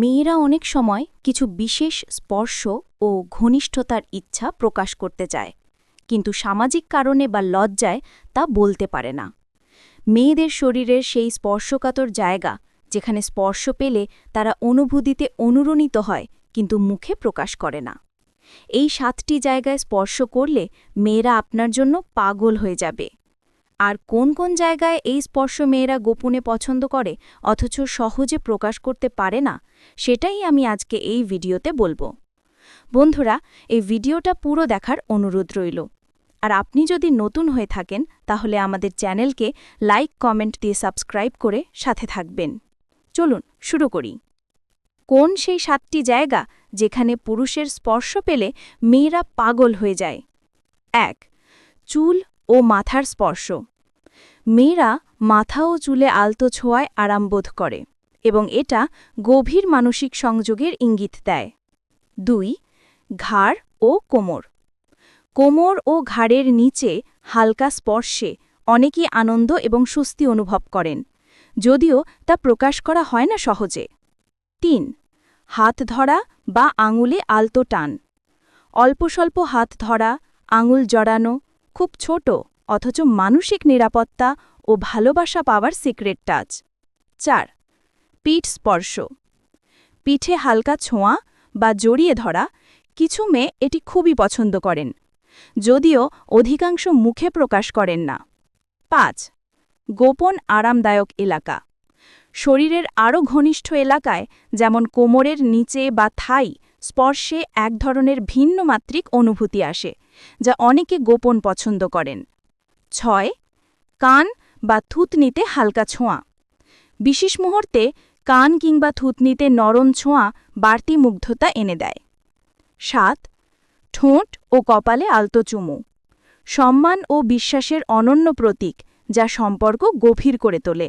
মেয়েরা অনেক সময় কিছু বিশেষ স্পর্শ ও ঘনিষ্ঠতার ইচ্ছা প্রকাশ করতে চায়, কিন্তু সামাজিক কারণে বা লজ্জায় তা বলতে পারে না। মেয়েদের শরীরের সেই স্পর্শকাতর জায়গা, যেখানে স্পর্শ পেলে তারা অনুভূতিতে অনুরণিত হয়, কিন্তু মুখে প্রকাশ করে না। এই সাতটি জায়গায় স্পর্শ করলে মেয়েরা আপনার জন্য পাগল হয়ে যাবে। আর কোন কোন জায়গায় এই স্পর্শ মেয়েরা গোপনে পছন্দ করে, অথচ সহজে প্রকাশ করতে পারে না, সেটাই আমি আজকে এই ভিডিওতে বলব। বন্ধুরা, এই ভিডিওটা পুরো দেখার অনুরোধ রইল। আর আপনি যদি নতুন হয়ে থাকেন, তাহলে আমাদের চ্যানেলকে লাইক, কমেন্ট দিয়ে সাবস্ক্রাইব করে সাথে থাকবেন। চলুন, শুরু করি। কোন সেই সাতটি জায়গা যেখানে পুরুষের স্পর্শ পেলে মেয়েরা পাগল হয়ে যায়? এক, চুল ও মাথার স্পর্শ। মেয়েরা মাথা ও চুলে আলতো ছোঁয়ায় আরাম বোধ করে এবং এটা গভীর মানসিক সংযোগের ইঙ্গিত দেয়। দুই, ঘাড় ও কোমর। কোমর ও ঘাড়ের নিচে হালকা স্পর্শে অনেকেই আনন্দ এবং স্বস্তি অনুভব করেন, যদিও তা প্রকাশ করা হয় না সহজে। তিন, হাত ধরা বা আঙুলে আলতো টান। অল্প স্বল্প হাত ধরা, আঙুল জড়ানো খুব ছোট, অথচ মানসিক নিরাপত্তা ও ভালোবাসা পাওয়ার সিক্রেট টাচ। চার, পিঠ স্পর্শ। পিঠে হালকা ছোঁয়া বা জড়িয়ে ধরা, কিছু মেয়ে এটি খুবই পছন্দ করেন, যদিও অধিকাংশ মুখে প্রকাশ করেন না। পাঁচ, গোপন আরামদায়ক এলাকা। শরীরের আরও ঘনিষ্ঠ এলাকায়, যেমন কোমরের নিচে বা থাই স্পর্শে এক ধরনের ভিন্ন মাত্রিক অনুভূতি আসে, যা অনেকে গোপন পছন্দ করেন। ছয়, কান বা থুতনিতে হালকা ছোঁয়া। বিশেষ মুহূর্তে কান কিংবা থুতনিতে নরম ছোঁয়া বাড়তি মুগ্ধতা এনে দেয়। সাত, ঠোঁট ও কপালে আলতো চুমু। সম্মান ও বিশ্বাসের অনন্য প্রতীক যা সম্পর্ক গভীর করে তোলে।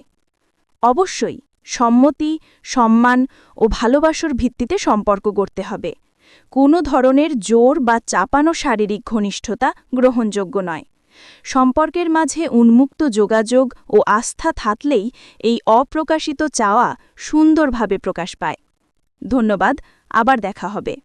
অবশ্যই সম্মতি, সম্মান ও ভালোবাসার ভিত্তিতে সম্পর্ক গড়তে হবে। কোনো ধরনের জোর বা চাপানো শারীরিক ঘনিষ্ঠতা গ্রহণযোগ্য নয়। সম্পর্কের মাঝে উন্মুক্ত যোগাযোগ ও আস্থা থাকলেই এই অপ্রকাশিত চাওয়া সুন্দরভাবে প্রকাশ পায়। ধন্যবাদ, আবার দেখা হবে।